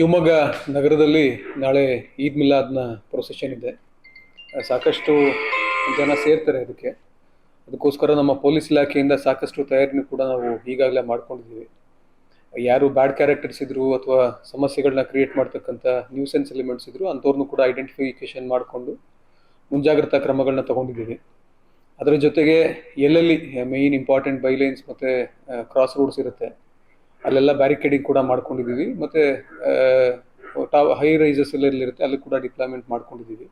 ಶಿವಮೊಗ್ಗ ನಗರದಲ್ಲಿ ನಾಳೆ ಈದ್ ಮಿಲಾದ್ನ ಪ್ರೊಸೆಷನ್ ಇದೆ. ಸಾಕಷ್ಟು ಜನ ಸೇರ್ತಾರೆ ಅದಕ್ಕೆ. ಅದಕ್ಕೋಸ್ಕರ ನಮ್ಮ ಪೊಲೀಸ್ ಇಲಾಖೆಯಿಂದ ಸಾಕಷ್ಟು ತಯಾರಿನೂ ಕೂಡ ನಾವು ಈಗಾಗಲೇ ಮಾಡ್ಕೊಂಡಿದ್ದೀವಿ. ಯಾರು ಬ್ಯಾಡ್ ಕ್ಯಾರೆಕ್ಟರ್ಸ್ ಇದ್ರು ಅಥವಾ ಸಮಸ್ಯೆಗಳನ್ನ ಕ್ರಿಯೇಟ್ ಮಾಡ್ತಕ್ಕಂಥ ನ್ಯೂಸೆನ್ಸ್ ಎಲಿಮೆಂಟ್ಸ್ ಇದ್ರು ಅಂಥವ್ರನ್ನೂ ಕೂಡ ಐಡೆಂಟಿಫಿಕೇಶನ್ ಮಾಡಿಕೊಂಡು ಮುಂಜಾಗ್ರತಾ ಕ್ರಮಗಳನ್ನ ತಗೊಂಡಿದ್ದೀವಿ. ಅದರ ಜೊತೆಗೆ ಎಲ್ಲೆಲ್ಲಿ ಮೇಯ್ನ್ ಇಂಪಾರ್ಟೆಂಟ್ ಬೈಲೈನ್ಸ್ ಮತ್ತು ಕ್ರಾಸ್ ರೋಡ್ಸ್ ಇರುತ್ತೆ. ಅಲ್ಲೆಲ್ಲ ಬ್ಯಾರಿಕೇಡಿಂಗ್ ಕೂಡ ಮಾಡ್ಕೊಂಡಿದ್ದೀವಿ. ಮತ್ತು ಟಾವ್ ಹೈ ರೈಸಸ್ ಎಲ್ಲೆಲ್ಲಿರುತ್ತೆ ಅಲ್ಲಿ ಕೂಡ ಡಿಪ್ಲಾಯ್ಮೆಂಟ್ ಮಾಡ್ಕೊಂಡಿದ್ದೀವಿ.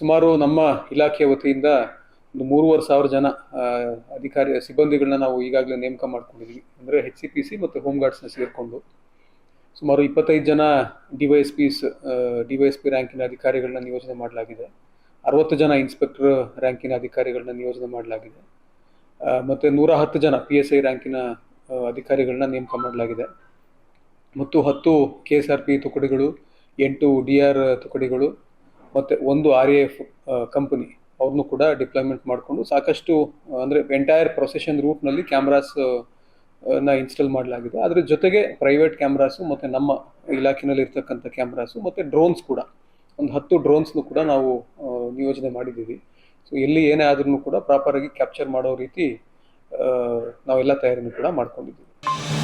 ಸುಮಾರು ನಮ್ಮ ಇಲಾಖೆಯ ವತಿಯಿಂದ ಒಂದು ಮೂರುವರೆ ಸಾವಿರ ಜನ ಅಧಿಕಾರಿ, ಸಿಬ್ಬಂದಿಗಳನ್ನ ನಾವು ಈಗಾಗಲೇ ನೇಮಕ ಮಾಡ್ಕೊಂಡಿದ್ವಿ ಅಂದರೆ ಎಚ್ ಸಿ ಪಿ ಸಿ ಮತ್ತು ಹೋಮ್ ಗಾರ್ಡ್ಸ್ನ ಸೇರಿಕೊಂಡು ಸುಮಾರು ಇಪ್ಪತ್ತೈದು ಜನ D Y S P D Y S P ರ್ಯಾಂಕಿನ ಅಧಿಕಾರಿಗಳನ್ನ ನಿಯೋಜನೆ ಮಾಡಲಾಗಿದೆ. ಅರವತ್ತು ಜನ ಇನ್ಸ್ಪೆಕ್ಟರ್ ರ್ಯಾಂಕಿನ ಅಧಿಕಾರಿಗಳನ್ನ ನಿಯೋಜನೆ ಮಾಡಲಾಗಿದೆ. ಮತ್ತು ನೂರ ಹತ್ತು ಜನ ಪಿ ಎಸ್ ಐ ರ್ಯಾಂಕಿನ ಅಧಿಕಾರಿಗಳನ್ನ ನೇಮಕ ಮಾಡಲಾಗಿದೆ. ಮತ್ತು ಹತ್ತು ಕೆ ಎಸ್ ಆರ್ ಪಿ ತುಕಡಿಗಳು, ಎಂಟು ಡಿ ಆರ್ ತುಕಡಿಗಳು, ಮತ್ತು ಒಂದು ಆರ್ ಎ ಎಫ್ ಕಂಪನಿ ಅವ್ರನ್ನೂ ಕೂಡ ಡಿಪ್ಲಾಯ್ಮೆಂಟ್ ಮಾಡಿಕೊಂಡು ಸಾಕಷ್ಟು, ಅಂದರೆ ಎಂಟೈರ್ ಪ್ರೊಸೆಷನ್ ರೂಟ್ನಲ್ಲಿ ಕ್ಯಾಮ್ರಾಸ್ನ ಇನ್ಸ್ಟಾಲ್ ಮಾಡಲಾಗಿದೆ. ಅದರ ಜೊತೆಗೆ ಪ್ರೈವೇಟ್ ಕ್ಯಾಮ್ರಾಸು ಮತ್ತು ನಮ್ಮ ಇಲಾಖೆನಲ್ಲಿ ಇರ್ತಕ್ಕಂಥ ಕ್ಯಾಮ್ರಾಸು ಮತ್ತು ಡ್ರೋನ್ಸ್ ಕೂಡ, ಒಂದು ಹತ್ತು ಡ್ರೋನ್ಸ್ನು ಕೂಡ ನಾವು ನಿಯೋಜನೆ ಮಾಡಿದ್ದೀವಿ. ಸೊ ಎಲ್ಲಿ ಏನೇ ಆದ್ರೂ ಕೂಡ ಪ್ರಾಪರಾಗಿ ಕ್ಯಾಪ್ಚರ್ ಮಾಡೋ ರೀತಿ ನಾವೆಲ್ಲ ತಯಾರಿನೂ ಕೂಡ ಮಾಡ್ಕೊಂಡಿದ್ದೀವಿ.